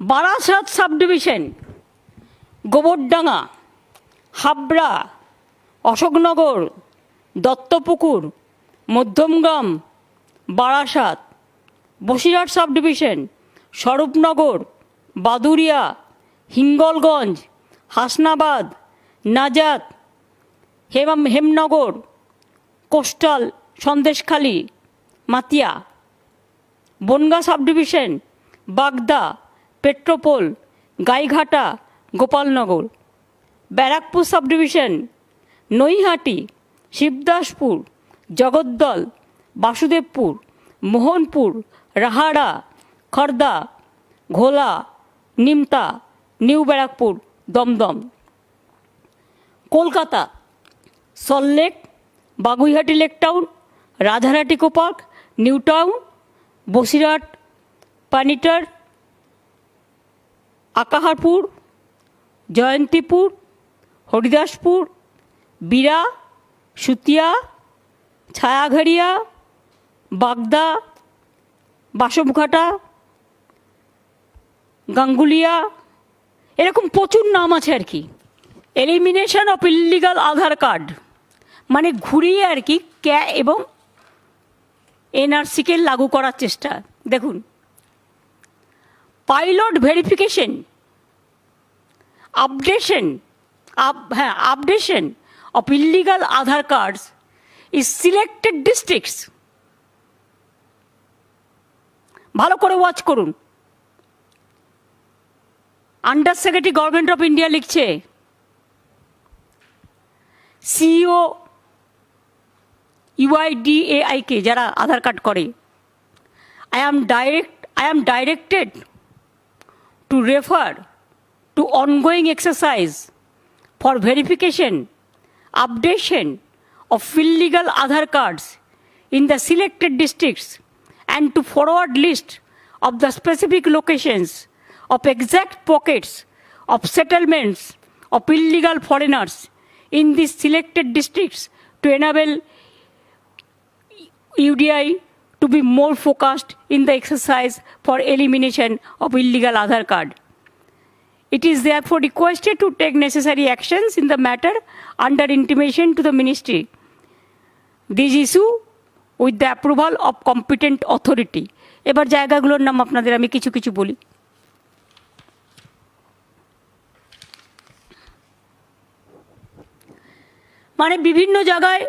Barasat sub division Gobardanga, Habra, Ashoknagar, Duttapukur, Madhyamgram, Barasat, Basirhat sub division Swarupnagar, Baduria, Hingalganj, Hasnabad, Nazat, হেমাম, Hemnagar, coastal, Sandeshkhali, Matia. Bangaon sub division Bagda. Petrapole, Gaighata, Gopalnagar. Barrackpore sub division Naihati, Shibdaspur, Jagaddal, Basudebpur, Mohanpur, Rahara, Khardah, Ghola, Nimta, New Barrackpore, Dumdum. Kolkata Salt Lake Baguiati Lake Town, রাধারাটি কোপার্ক New town, Basirhat, পানিটার আকাহারপুর, Jayantipur, Haridaspur Bira Sutia, ছায়াঘাড়িয়া, বাগদা বাসমঘাটা গাঙ্গুলিয়া, এরকম প্রচুর নাম আছে আর কি। Elimination of illegal Aadhaar card মানে ঘুরিয়ে আর কি ক্যা এবং এনআরসিকে লাগু করার চেষ্টা। দেখুন পাইলট ভেরিফিকেশন, আপডেশন, আপ হ্যাঁ updation of illegal Aadhaar cards is selected districts ভালো করে ওয়াচ করুন। Under secretary government of India লিখছে সিইও ইউআইডিএআইকে যারা আধার কার্ড করে। I am direct I am directed to refer to ongoing exercise for verification, updation of illegal other Aadhaar cards in the selected districts and to forward list of the specific locations of exact pockets of settlements of illegal foreigners in these selected districts to enable UDI to be more focused in the exercise for elimination of illegal Aadhaar card. It is therefore requested to take necessary actions in the matter under intimation to the ministry. This issue with the approval of competent authority. এবার জায়গাগুলোর নাম আপনাদের আমি কিছু কিছু বলি মানে বিভিন্ন জায়গায়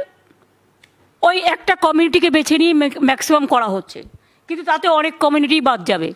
ওই একটা কমিউনিটিকে বেছে নিয়ে ম্যাক্সিমাম করা হচ্ছে কিন্তু তাতে অনেক কমিউনিটি বাদ যাবে।